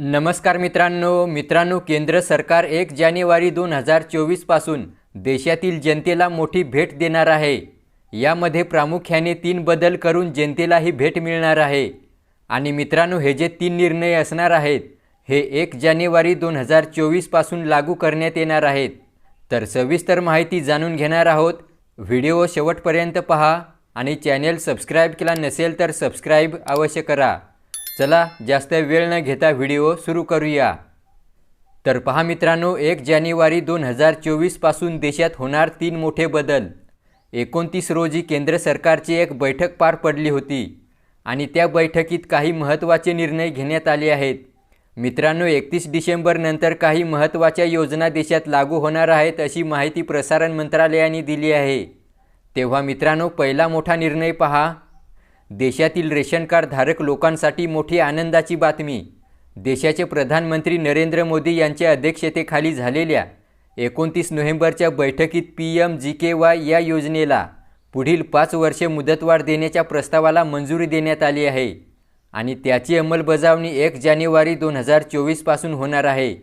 नमस्कार मित्रांनो. मित्रांनो केंद्र सरकार एक जानेवारी दोन हजार चोवीसपासून देशातील जनतेला मोठी भेट देणार आहे. यामध्ये प्रामुख्याने तीन बदल करून जनतेला ही भेट मिळणार आहे. आणि मित्रांनो हे जे तीन निर्णय असणार आहेत हे एक जानेवारी दोन हजार चोवीसपासून लागू करण्यात येणार आहेत. तर सविस्तर माहिती जाणून घेणार आहोत. व्हिडिओ शेवटपर्यंत पहा आणि चॅनेल सबस्क्राईब केला नसेल तर सबस्क्राईब अवश्य करा. चला जास्त वेळ न घेता व्हिडिओ सुरू करूया. तर पहा मित्रांनो एक जानेवारी दोन हजार चोवीसपासून देशात होणार तीन मोठे बदल. एकोणतीस रोजी केंद्र सरकारची एक बैठक पार पडली होती आणि त्या बैठकीत काही महत्त्वाचे निर्णय घेण्यात आले आहेत. मित्रांनो एकतीस डिसेंबरनंतर काही महत्त्वाच्या योजना देशात लागू होणार आहेत अशी माहिती प्रसारण मंत्रालयाने दिली आहे. तेव्हा मित्रांनो पहिला मोठा निर्णय पहा. देशातील रेशन कार्ड धारक लोकांसाठी मोठी आनंदाची बातमी. देशाचे प्रधानमंत्री नरेंद्र मोदी यांच्या अध्यक्षतेखाली झालेल्या एकोणतीस नोव्हेंबरच्या बैठकीत P M G K Y या योजनेला पुढील पाच वर्षे मुदतवाढ देण्याच्या प्रस्तावाला मंजुरी देण्यात आली आहे आणि त्याची अंमलबजावणी एक जानेवारी दोन हजार चोवीसपासून होणार आहे.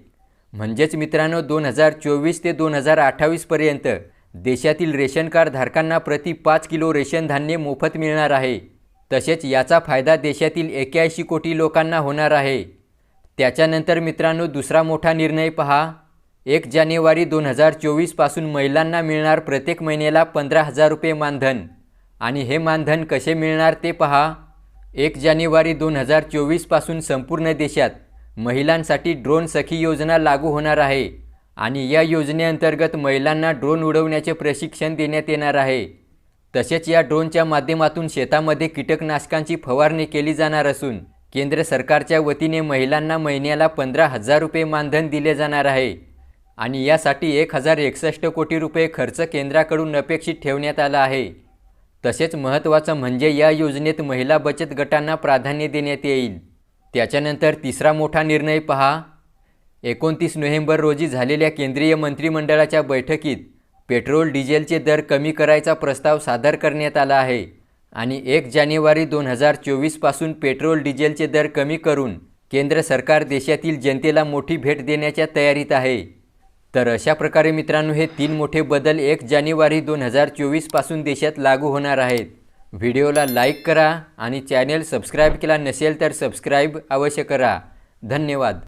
म्हणजेच मित्रांनो दोन हजार चोवीस ते दोन हजार अठ्ठावीसपर्यंत देशातील रेशन कार्ड धारकांना प्रति पाच किलो रेशन धान्य मोफत मिळणार आहे. तसेच याचा फायदा देशातील एक्याऐंशी कोटी लोकांना होणार आहे. त्याच्यानंतर मित्रांनो दुसरा मोठा निर्णय पहा. एक जानेवारी दोन हजार चोवीसपासून महिलांना मिळणार प्रत्येक महिन्याला पंधरा हजार रुपये मानधन. आणि हे मानधन कसे मिळणार ते पहा. एक जानेवारी दोन हजार चोवीसपासून संपूर्ण देशात महिलांसाठी ड्रोन सखी योजना लागू होणार आहे. आणि या योजनेअंतर्गत महिलांना ड्रोन उडवण्याचे प्रशिक्षण देण्यात येणार आहे. तसेच या ड्रोनच्या माध्यमातून शेतामध्ये कीटकनाशकांची फवारणी केली जाणार असून केंद्र सरकारच्या वतीने महिलांना महिन्याला पंधरा हजार रुपये मानधन दिले जाणार आहे. आणि यासाठी एक हजार एकसष्ट कोटी रुपये खर्च केंद्राकडून अपेक्षित ठेवण्यात आला आहे. तसेच महत्त्वाचं म्हणजे या योजनेत महिला बचत गटांना प्राधान्य देण्यात येईल. त्याच्यानंतर तिसरा मोठा निर्णय पहा. एकोणतीस नोव्हेंबर रोजी झालेल्या केंद्रीय मंत्रिमंडळाच्या बैठकीत पेट्रोल डिझेलचे दर कमी करायचा प्रस्ताव सादर करण्यात आला आहे. आणि एक जानेवारी दोन हजार चोवीसपासून पेट्रोल डिझेलचे दर कमी करून केंद्र सरकार देशातील जनतेला मोठी भेट देण्याच्या तयारीत आहे. तर अशा प्रकारे मित्रांनो हे तीन मोठे बदल एक जानेवारी दोन हजार चोवीसपासून देशात लागू होणार आहेत. व्हिडिओला लाईक करा आणि चॅनेल सबस्क्राईब केला नसेल तर सबस्क्राईब अवश्य करा. धन्यवाद.